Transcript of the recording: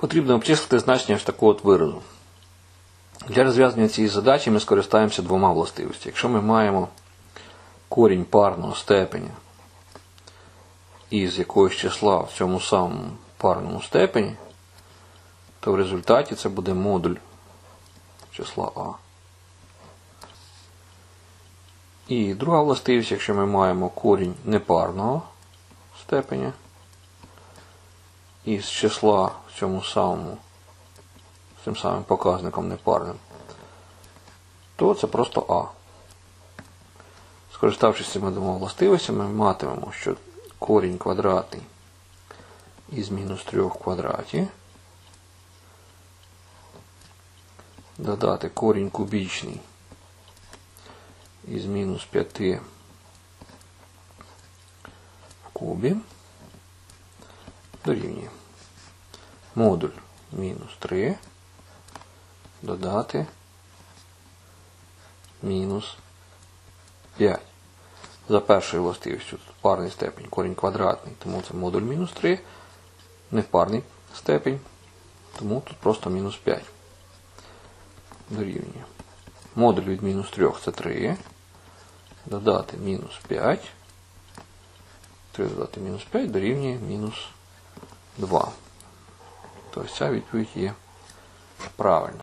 Потрібно обчислити значення ось такого от виразу. Для розв'язання цієї задачі ми скористаємося двома властивостями. Якщо ми маємо корінь парного степеня із якогось числа в цьому самому парному степені, то в результаті це буде модуль числа А. І друга властивість, якщо ми маємо корінь непарного степеня із числа цьому самому, цим самим показником непарним, то це просто А. Скориставшись цими двома властивостями, ми матимемо, що корінь квадратний із мінус 3 в квадраті. Додати корінь кубічний із мінус 5 в кубі дорівнює модуль мінус 3 додати мінус 5. За першою властивістю тут парний степень, корінь квадратний, тому це модуль мінус 3, не парний степень, тому тут просто мінус 5. Дорівнює. Модуль від мінус 3 це 3. Додати мінус 5. 3 додати мінус 5 дорівнює мінус 2. Тобто ця відповідь є правильна.